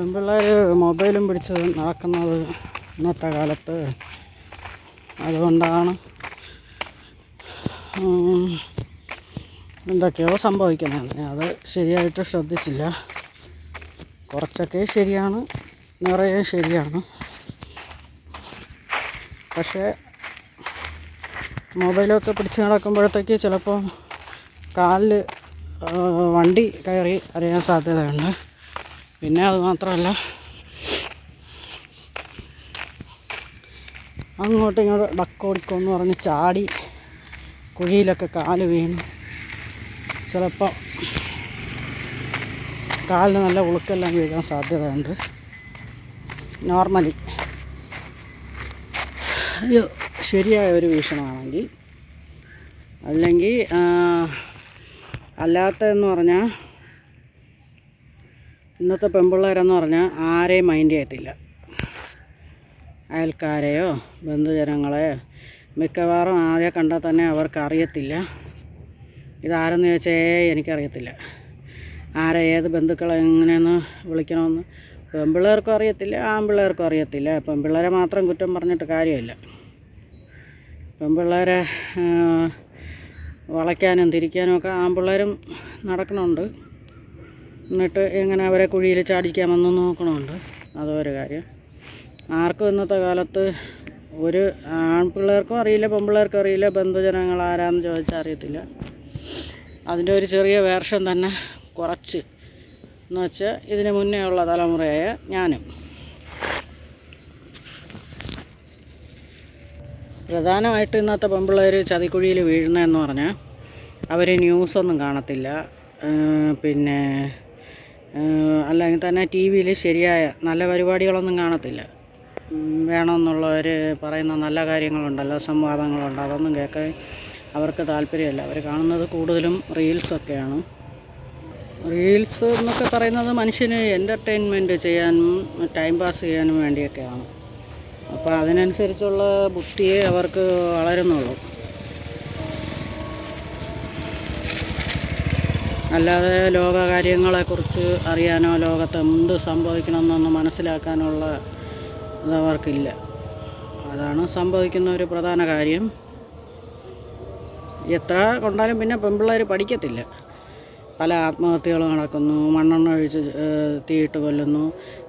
പെൺപിള്ളേർ മൊബൈലും പിടിച്ച് നടക്കുന്നത് ഇന്നത്തെ കാലത്ത്. അതുകൊണ്ടാണ് എന്തൊക്കെയോ സംഭവിക്കുന്നത്. അത് ശരിയായിട്ട് ശ്രദ്ധിച്ചില്ല. കുറച്ചൊക്കെ ശരിയാണ് നിറയെ ശരിയാണ്. പക്ഷേ മൊബൈലൊക്കെ പിടിച്ച് നടക്കുമ്പോഴത്തേക്ക് ചിലപ്പോൾ കാലിൽ വണ്ടി കയറി അറിയാൻ സാധ്യതയുണ്ട്. പിന്നെ അത് മാത്രമല്ല അങ്ങോട്ടും ഇങ്ങോട്ട് ഡക്കോടിക്കോ എന്ന് പറഞ്ഞ് ചാടി കുഴിയിലൊക്കെ കാൽ വീണ്. ചിലപ്പോൾ കാലിന് നല്ല ഉളുക്കെല്ലാം വീഴാൻ സാധ്യതയുണ്ട്. നോർമലി ഒരു ശരിയായ ഒരു വീക്ഷണമാണെങ്കിൽ അല്ലെങ്കിൽ അല്ലാത്തതെന്ന് പറഞ്ഞാൽ ഇന്നത്തെ പെൺപിള്ളേരെന്ന് പറഞ്ഞാൽ ആരെയും മൈൻഡ് ചെയ്യത്തില്ല. അയൽക്കാരെയോ ബന്ധുജനങ്ങളെയോ മിക്കവാറും ആദ്യം കണ്ടാൽ തന്നെ അവർക്ക് അറിയത്തില്ല ഇതാരെന്ന് ചോദിച്ചേ എനിക്കറിയത്തില്ല. ആരെ ഏത് ബന്ധുക്കളെ എങ്ങനെയെന്ന് വിളിക്കണമെന്ന് പെൺപിള്ളേർക്കും അറിയത്തില്ല ആൺപിള്ളേർക്കും അറിയത്തില്ല. പെൺപിള്ളേരെ മാത്രം കുറ്റം പറഞ്ഞിട്ട് കാര്യമില്ല. പെൺപിള്ളേരെ വളയ്ക്കാനും തിരിക്കാനും ഒക്കെ ആൺപിള്ളേരും നടക്കണുണ്ട്. എന്നിട്ട് എങ്ങനെ അവരെ കുഴിയിൽ ചാടിക്കാമെന്ന് നോക്കണമുണ്ട്. അതൊരു കാര്യം. ആർക്കും ഇന്നത്തെ കാലത്ത് ഒരു ആൺപിള്ളേർക്കും അറിയില്ല പെൺപിള്ളേർക്കും അറിയില്ല ബന്ധുജനങ്ങൾ ആരാന്ന് ചോദിച്ചാൽ അറിയത്തില്ല. അതിന്റെ ഒരു ചെറിയ വേർഷൻ തന്നെ കുറച്ച്. എന്ന് വെച്ചാൽ ഇതിന് മുന്നേ ഉള്ള തലമുറയായ ഞാനും. പ്രധാനമായിട്ട് ഇന്നത്തെ പെൺപിള്ളേർ ചതിക്കുഴിയിൽ വീഴുന്നതെന്ന് പറഞ്ഞാൽ അവർ ന്യൂസൊന്നും കാണത്തില്ല. പിന്നെ അല്ലെങ്കിൽ തന്നെ ടി വിയിൽ ശരിയായ നല്ല പരിപാടികളൊന്നും കാണത്തില്ല. വേണമെന്നുള്ളവർ പറയുന്ന നല്ല കാര്യങ്ങളുണ്ടല്ലോ സംവാദങ്ങളുണ്ട്. അതൊന്നും കേൾക്കാൻ അവർക്ക് താല്പര്യമില്ല. അവർ കാണുന്നത് കൂടുതലും റീൽസൊക്കെയാണ്. റീൽസ് എന്നൊക്കെ പറയുന്നത് മനുഷ്യന് എന്റർടൈൻമെന്റ് ചെയ്യാനും ടൈം പാസ് ചെയ്യാനും വേണ്ടിയൊക്കെയാണ്. അപ്പോൾ അതിനനുസരിച്ചുള്ള ബുദ്ധിയെ അവർക്ക് വളരുന്നുള്ളൂ. അല്ലാതെ ലോകകാര്യങ്ങളെക്കുറിച്ച് അറിയാനോ ലോകത്ത് എന്ത് സംഭവിക്കണമെന്നൊന്ന് മനസ്സിലാക്കാനുള്ള ഇത് അവർക്കില്ല. അതാണ് സംഭവിക്കുന്ന ഒരു പ്രധാന കാര്യം. എത്ര കൊണ്ടാലും പിന്നെ പെൺപിള്ളേർ പഠിക്കത്തില്ല. പല ആത്മഹത്യകൾ നടക്കുന്നു മണ്ണെണ്ണ ഒഴിച്ച് തീയിട്ട് കൊല്ലുന്നു.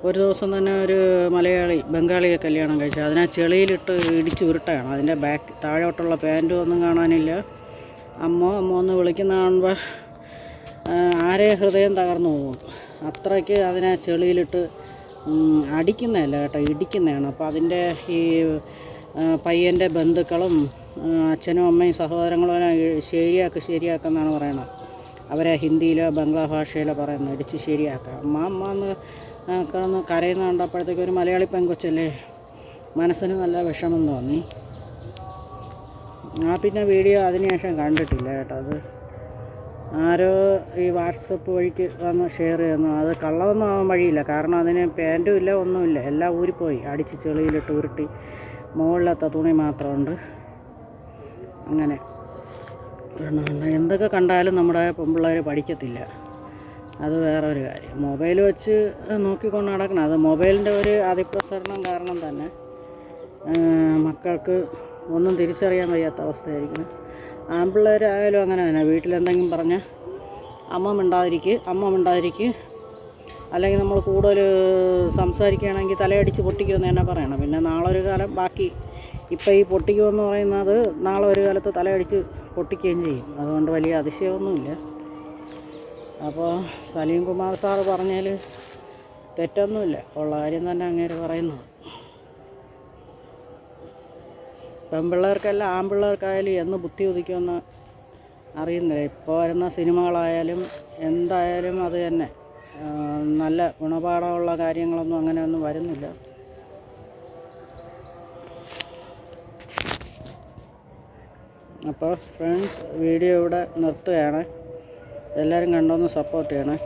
ഒരു ദിവസം തന്നെ ഒരു മലയാളി ബംഗാളിയെ കല്യാണം കഴിച്ചു. അതിനെ ചെളിയിലിട്ട് ഇടിച്ചു ഉരുട്ടാണ്. അതിന്റെ ബാക്ക് താഴോട്ടുള്ള പാന്റും ഒന്നും കാണാനില്ല. അമ്മോ അമ്മോ എന്ന് വിളിക്കുന്ന കാണുമ്പോൾ ആരെ ഹൃദയം തകർന്നു പോകും. അത്രയ്ക്ക് അതിനെ ചെളിയിലിട്ട് അടിക്കുന്നതല്ല കേട്ടോ ഇടിക്കുന്നതാണ്. അപ്പോൾ അതിന്റെ ഈ പയ്യന്റെ ബന്ധുക്കളും അച്ഛനും അമ്മയും സഹോദരങ്ങളും ശരിയാക്ക് ശരിയാക്കുന്നതാണ് പറയണത്. അവരെ ഹിന്ദിയിലോ ബംഗ്ലാ ഭാഷയിലോ പറയുന്നത്. ഇടിച്ച് ശരിയാക്കുക അമ്മ അമ്മ എന്ന് കിടന്ന് കരയുന്ന കണ്ടപ്പോഴത്തേക്ക് ഒരു മലയാളി പെങ്കൊച്ചല്ലേ മനസ്സിന് നല്ല വിഷമം തോന്നി. ആ പിന്നെ വീഡിയോ അതിനുശേഷം കണ്ടിട്ടില്ല കേട്ടോ. അത് ആരോ ഈ വാട്സപ്പ് വഴിക്ക് വന്ന് ഷെയർ ചെയ്യുന്നു. അത് കള്ളമൊന്നും ആവാൻ വഴിയില്ല. കാരണം അതിന് പാന്റും ഇല്ല ഒന്നുമില്ല. എല്ലാം ഊരിപ്പോയി. അടിച്ച് ചെളിയിലിട്ട് ഉരുട്ടി മുകളിലത്തെ തുണി മാത്രമുണ്ട്. അങ്ങനെ. എന്തൊക്കെ കണ്ടാലും നമ്മുടെ പെൺപിള്ളേർ പഠിക്കത്തില്ല. അത് വേറെ ഒരു കാര്യം. മൊബൈൽ വെച്ച് നോക്കിക്കൊണ്ട് നടക്കണം. അത് മൊബൈലിന്റെ ഒരു അതിപ്രസരണം കാരണം തന്നെ മക്കൾക്ക് ഒന്നും തിരിച്ചറിയാൻ വയ്യാത്ത അവസ്ഥയായിരിക്കും ആൺപിള്ളേരായാലും അങ്ങനെ തന്നെ. വീട്ടിലെന്തെങ്കിലും പറഞ്ഞാൽ അമ്മ മിണ്ടാതിരിക്ക് അമ്മ മിണ്ടാതിരിക്ക്. അല്ലെങ്കിൽ നമ്മൾ കൂടുതൽ സംസാരിക്കുകയാണെങ്കിൽ തലയടിച്ച് പൊട്ടിക്കുമെന്ന് തന്നെ പറയണം. പിന്നെ നാളെ ഒരു കാലം ബാക്കി. ഇപ്പം ഈ പൊട്ടിക്കുമെന്ന് പറയുന്നത് നാളെ ഒരു കാലത്ത് തലയടിച്ച് പൊട്ടിക്കുകയും ചെയ്യും. അതുകൊണ്ട് വലിയ അതിശയമൊന്നുമില്ല. അപ്പോൾ സലീം കുമാർ സാറ് പറഞ്ഞതിൽ തെറ്റൊന്നുമില്ല. ഉള്ള കാര്യം തന്നെ അങ്ങേര് പറയുന്നത്. പെൺപിള്ളേർക്കല്ല ആൺപിള്ളേർക്കായാലും എന്ന് ബുദ്ധി ഉദിക്കുമെന്ന് അറിയുന്നില്ല. ഇപ്പോൾ വരുന്ന സിനിമകളായാലും എന്തായാലും അത് തന്നെ. നല്ല ഗുണപാഠമുള്ള കാര്യങ്ങളൊന്നും അങ്ങനെയൊന്നും വരുന്നില്ല. അപ്പോൾ ഫ്രണ്ട്സ് വീഡിയോ ഇവിടെ നിർത്തുകയാണ്. എല്ലാവരും കണ്ടൊന്ന് സപ്പോർട്ട് ചെയ്യണേ.